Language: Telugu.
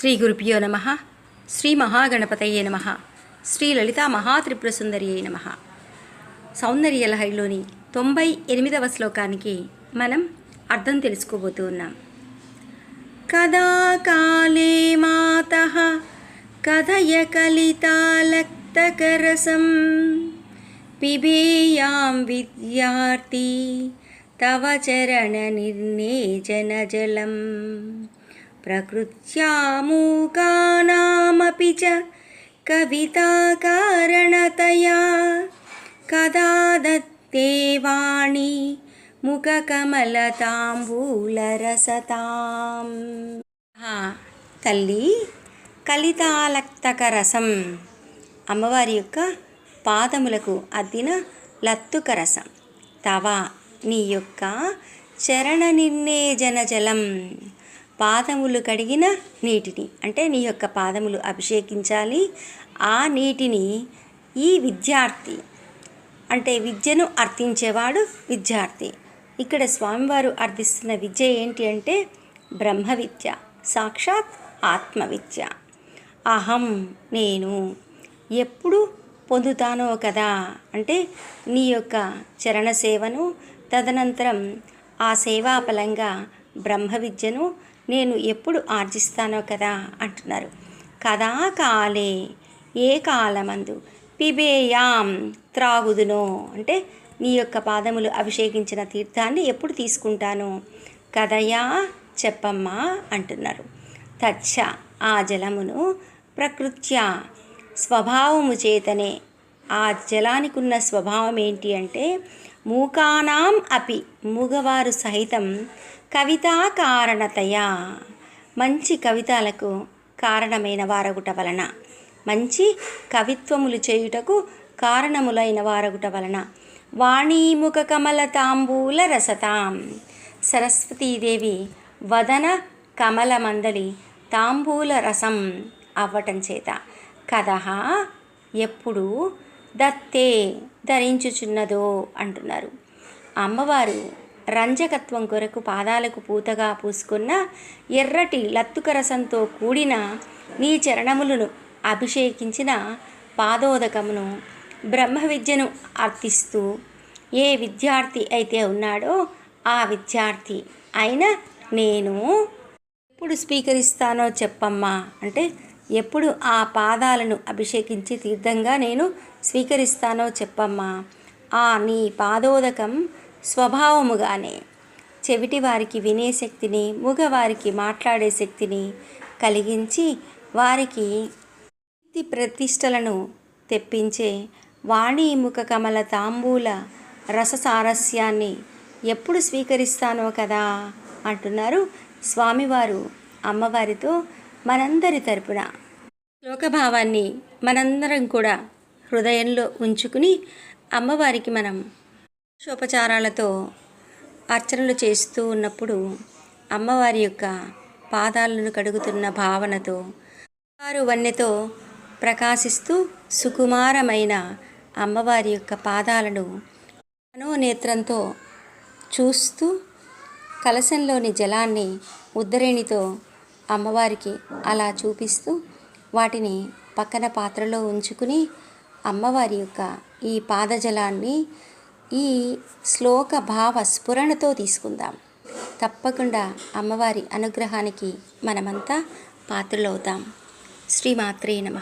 శ్రీ గురుభ్యో నమ. శ్రీ మహాగణపతయే నమ. శ్రీ లలితా మహాత్రిపురసుందరియే నమ. సౌందర్య లహరిలోని తొంభై ఎనిమిదవ శ్లోకానికి మనం అర్థం తెలుసుకోబోతూ ఉన్నాం. కదా కాలే మాత. కథయ కలితాలక్తకరసం. పిబేయాం విద్యార్థి. తవ చరణ నిర్నేజన జలం. प्रकृत्यामूकानामपि च कविताकारणतया कदा दत्ते वाणी ముఖకమలతాంబూలరసతాం తల్లి కలితాలక్తక రసం అమ్మవారి యొక్క పాదములకు అద్దిన లత్తుక రసం తవ నీ యొక్క చరణ నిర్ణేజన జలం పాదములు కడిగిన నీటిని అంటే నీ యొక్క పాదములు అభిషేకించాలి. ఆ నీటిని ఈ విద్యార్థి అంటే విద్యను అర్థించేవాడు విద్యార్థి. ఇక్కడ స్వామివారు అర్థిస్తున్న విద్య ఏంటి అంటే బ్రహ్మ విద్య సాక్షాత్ ఆత్మ విద్య అహం నేను ఎప్పుడు పొందుతానో కదా అంటే నీ యొక్క చరణ సేవను తదనంతరం ఆ సేవాఫలంగా బ్రహ్మ విద్యను నేను ఎప్పుడు ఆర్జిస్తానో కదా అంటున్నారు. కదా కాలే ఏ కాలమందు? పిబేయాం త్రాగుదునో? అంటే నీ యొక్క పాదములు అభిషేకించిన తీర్థాన్ని ఎప్పుడు తీసుకుంటాను? కదయా చెప్పమ్మా అంటున్నారు. తచ్చ ఆ జలమును ప్రకృత్య స్వభావము చేతనే. ఆ జలానికి ఉన్న స్వభావం ఏంటి అంటే మూకానాం అపి మూగవారు సహితం కవితా కారణతయా. మంచి కవితలకు కారణమైన వారగుట వలన మంచి కవిత్వములు చేయుటకు కారణములైన వారగుట వలన వాణీముఖ కమల తాంబూల రసతాం. సరస్వతీదేవి వదన కమల మందలి తాంబూల రసం అవ్వటం చేత కథ ఎప్పుడు దత్తే ధరించుచున్నదో అంటున్నారు. అమ్మవారు రంజకత్వం కొరకు పాదాలకు పూతగా పూసుకున్న ఎర్రటి లత్తుకరసంతో కూడిన నీ చరణములను అభిషేకించిన పాదోదకమును బ్రహ్మ విద్యను అర్థిస్తూ ఏ విద్యార్థి అయితే ఉన్నాడో ఆ విద్యార్థి అయిన నేను ఎప్పుడు స్వీకరిస్తానో చెప్పమ్మా. అంటే ఎప్పుడు ఆ పాదాలను అభిషేకించి తీర్థంగా నేను స్వీకరిస్తానో చెప్పమ్మా. ఆ నీ పాదోదకం స్వభావముగానే. చెవిటి వారికి వినే శక్తిని మూగవారికి మాట్లాడే శక్తిని కలిగించి వారికి కీర్తి ప్రతిష్టలను తెప్పించే వాణీముఖ కమల తాంబూల రససారస్యాన్ని ఎప్పుడు స్వీకరిస్తానో కదా అంటున్నారు స్వామివారు. అమ్మవారితో మనందరి తరపున. శ్లోకభావాన్ని మనందరం కూడా హృదయంలో ఉంచుకుని అమ్మవారికి మనం షోపచారాలతో అర్చనలు చేస్తూ ఉన్నప్పుడు అమ్మవారి యొక్క పాదాలను కడుగుతున్న భావనతో వారు వన్నెతో ప్రకాశిస్తూ సుకుమారమైన అమ్మవారి యొక్క పాదాలను మనోనేత్రంతో చూస్తూ కలశంలోని జలాన్ని ఉద్దరేణితో అమ్మవారికి అలా చూపిస్తూ వాటిని పక్కన పాత్రలో ఉంచుకుని అమ్మవారి యొక్క ఈ పాదజలాన్ని ఈ శ్లోక భావ స్ఫురణతో తీసుకుందాం. తప్పకుండా అమ్మవారి అనుగ్రహానికి మనమంతా పాత్రలవుతాం. శ్రీమాత్రే నమ.